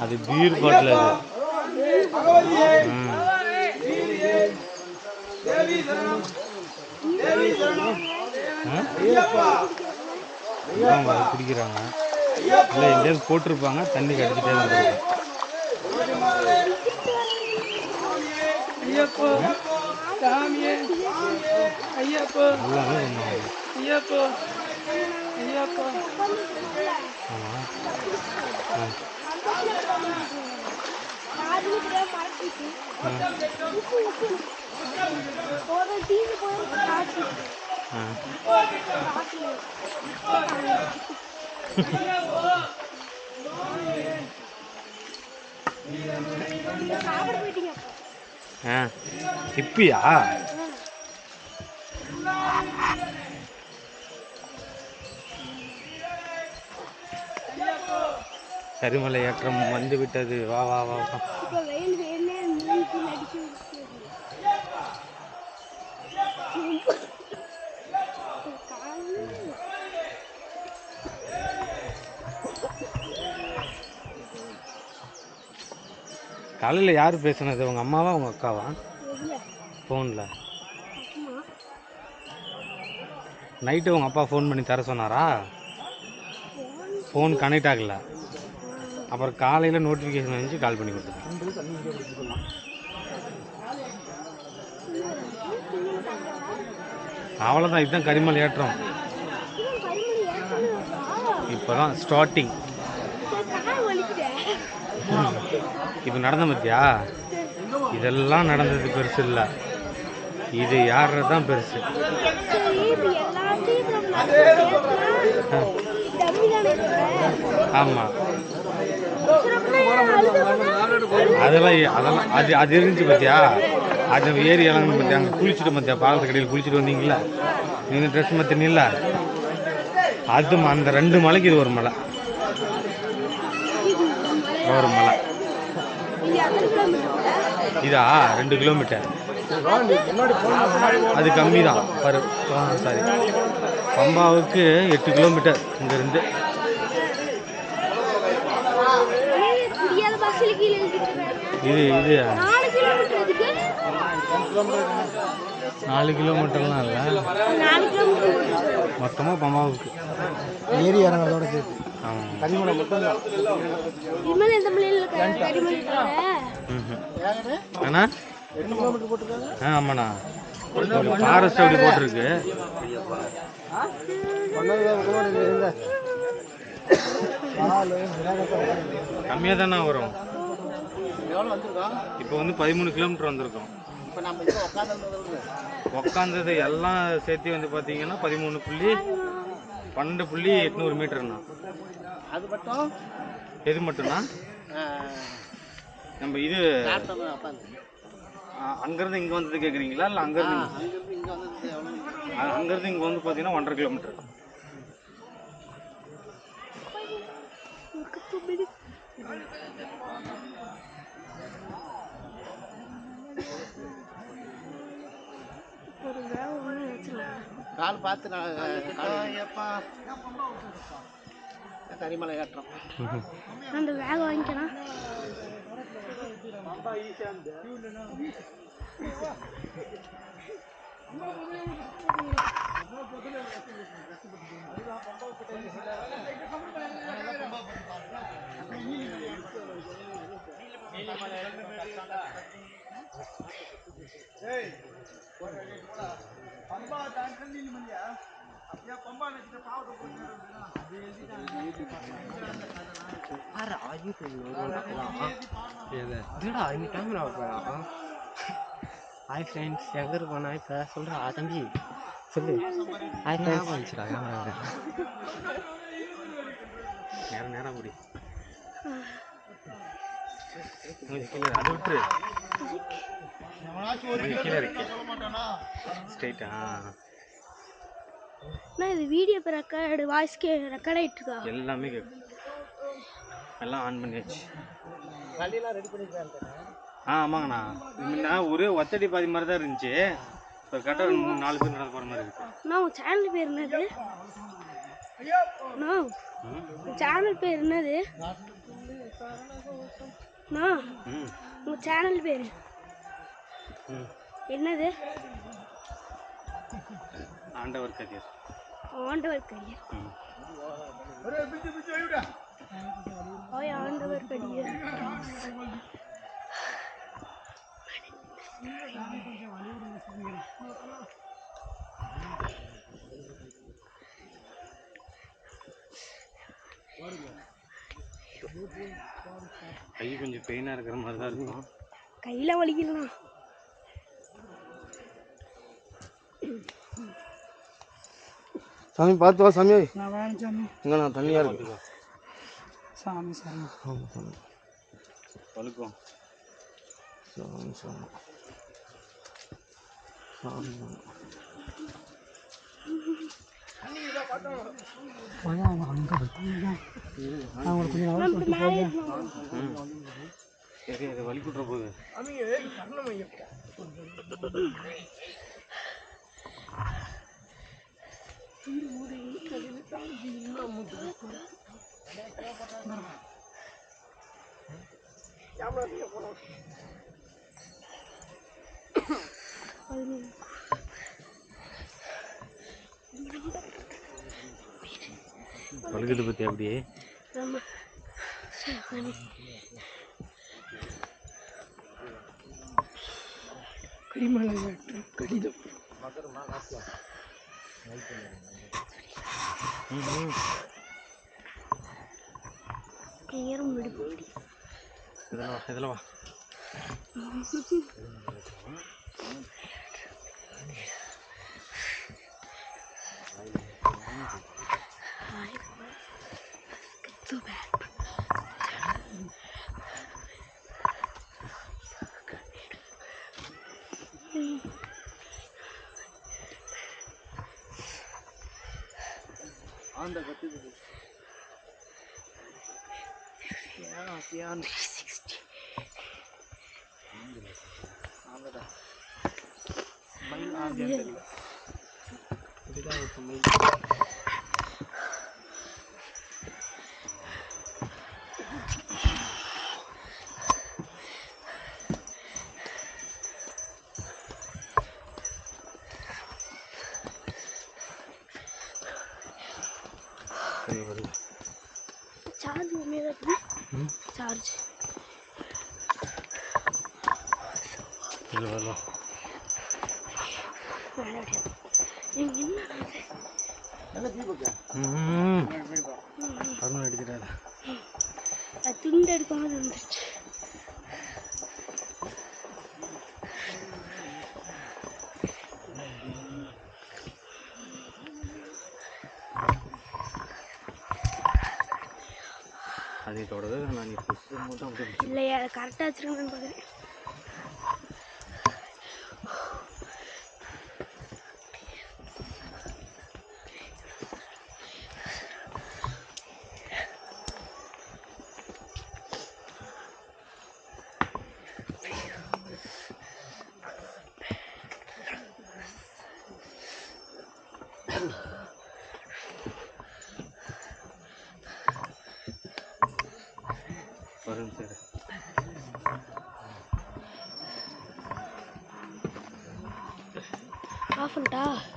அது beer bottle அது. குடிக்கிறாங்க. இல்லை எங்கேயாவது போட்டிருப்பாங்க தண்ணி கடிச்சிட்டே தான் இருக்கும் ஐயப்போ. சாமியே ஆ இப்பயா கரிமலை ஏற்றம் வந்து விட்டது வா வா. வா வா காலையில் யார் பேசுனது? உங்கள் அம்மாவா உங்கள் அக்காவா? ஃபோனில் நைட்டு உங்கள் அப்பா ஃபோன் பண்ணி தர சொன்னாரா? ஃபோன் கனெக்ட் ஆகல. அப்புறம் காலையில் நோட்டிஃபிகேஷன் வந்துச்சு கால் பண்ணி கொடுத்துருக்கேன் அவ்வளோதான் இதுதான் கரிமல் ஏற்றம். இப்போ தான் ஸ்டார்டிங் இப்போ நடந்த பத்தியா இதெல்லாம் நடந்தது பெருசு இல்லை. இது யார தான் பெருசு. ஆமாம் அதெல்லாம் அதெல்லாம் அது அது இருந்துச்சு பார்த்தியா அது ஏரி இறங்கணும் பார்த்தியா அங்கே குளிச்சுட்டு பார்த்தியா பாலத்து கடையில் குளிச்சுட்டு வந்தீங்களா நீங்கள் ட்ரெஸ் மாற்றினீங்களா அது அந்த ரெண்டு மலைக்கு இது ஒரு மலை. ஒரு மலை. இதா? ரெண்டு கிலோமீட்டர். அது கம்மி தான் சாரி பம்பாவுக்கு எட்டு கிலோமீட்டர் இங்கேருந்து. இது இது. நாலு கிலோமீட்டர்லாம் இல்லை. மொத்தமாக பம்பாவுக்கு. ஏரி இறங்குறதோட சேர்த்து. கரிமலை. அண்ணா? ஆ ஆமாண்ணா. ஃபாரஸ்ட் அப்படி போட்டிருக்கு. கம்மியாக தானே வரும். எவ்வளோ வந்திருக்கோம் இப்போ வந்து பதிமூணு கிலோமீட்டர் வந்திருக்கோம். இப்போ நம்ம இங்கே உட்காந்து உக்காந்தது எல்லாம் சேர்த்து வந்து பார்த்தீங்கன்னா பதிமூணு புள்ளி பன்னெண்டு புள்ளி எட்நூறு மீட்டர்ண்ணா. அது மட்டும்? எது மட்டும்னா நம்ம இது அங்கேருந்து இங்கே வந்தது கேட்குறீங்களா இல்லை அங்கேருந்து அங்கேருந்து இங்கே வந்தது எவ்வளோ அ- அங்கேருந்து இங்கே வந்து பார்த்தீங்கன்னா ஒன்றரை கிலோமீட்டர் கால் பார்த்து நான் கரிமலை ஏற்றம். அந்த வேக வாங்கிக்கலாம் இதுடா இந்த கேமரா ஹாய் ஃப்ரெண்ட்ஸ் எங்கே இருக்கோண்ணா இப்போ சொல்கிறா தம்பி சொல்லு ஹாய் ஃப்ரெண்ட்ஸ் வந்துச்சுடா கேமரா நேரம் நேரம் முடி அதை விட்டுரு கீழே இருக்கு ஸ்ட்ரைட்டா நான் இது வீடியோ இப்போ ரெக்கார்டு வாய்ஸ்க்கு ரெக்கார்ட் ஆகிட்டு இருக்கா எல்லாமே கேட்கும் எல்லாம் ஆன் பண்ணியாச்சு. வண்டியெல்லாம் ரெடி பண்ணிக்கிறாங்க ஆ ஆமாங்கண்ணா. முன்ன ஒரே ஒத்தடி பாதி மாதிரி தான் இருந்துச்சு. இப்போ கரெக்டாக மூணு நாலு பேர் நடந்து போகிற மாதிரி இருக்கு. நான் உன் சேனல் பேர் என்னது? நான் சேனல் பேர் என்னது? உங்க சேனல் பேரு? என்னது? ஆண்டவர் கதிர். ஆண்டவர் கையர் ம். ஓய் ஆண்டவர் கடியர் கை கொஞ்சம் பெயினாக இருக்கிற மாதிரி தான் இருக்கும். கையில வலிக்கலாம் சாமி பார்த்து வா சாமி. நான் வேணும் சாமி. இங்கே நான் தண்ணியாக இருக்கு. சாமி சாமி. ஆமாம் சாமி. பழுக்கும் சாமி சாமி. சாமி சாமி. வலிக்குட்ற போகுது ஏறணும். ம் சரி அது வலி விட்ற போகுது வழுக்குது பற்றி அப்படியே ஆமா சாமி கரிமலை வெற்று கடிதம் ம் நேரம் விடுபடி இதில் வா இதில் வா அந்த கத்துக்குது. பியான் ஆங்கடா மயில் ஆங்கில இதுதான் இப்போ மயில் சரி வருது சார்ஜ் கம்மியாக இருக்குது? சார்ஜ். இது வரலாம். துண்டு எடுக்கும்போது வந்துருச்சு. அதை தொடர்ந்து நான் நீ புஷ் இல்லையா கரெக்டாக வச்சிருக்கேன்னு பார்க்குறேன் 分打。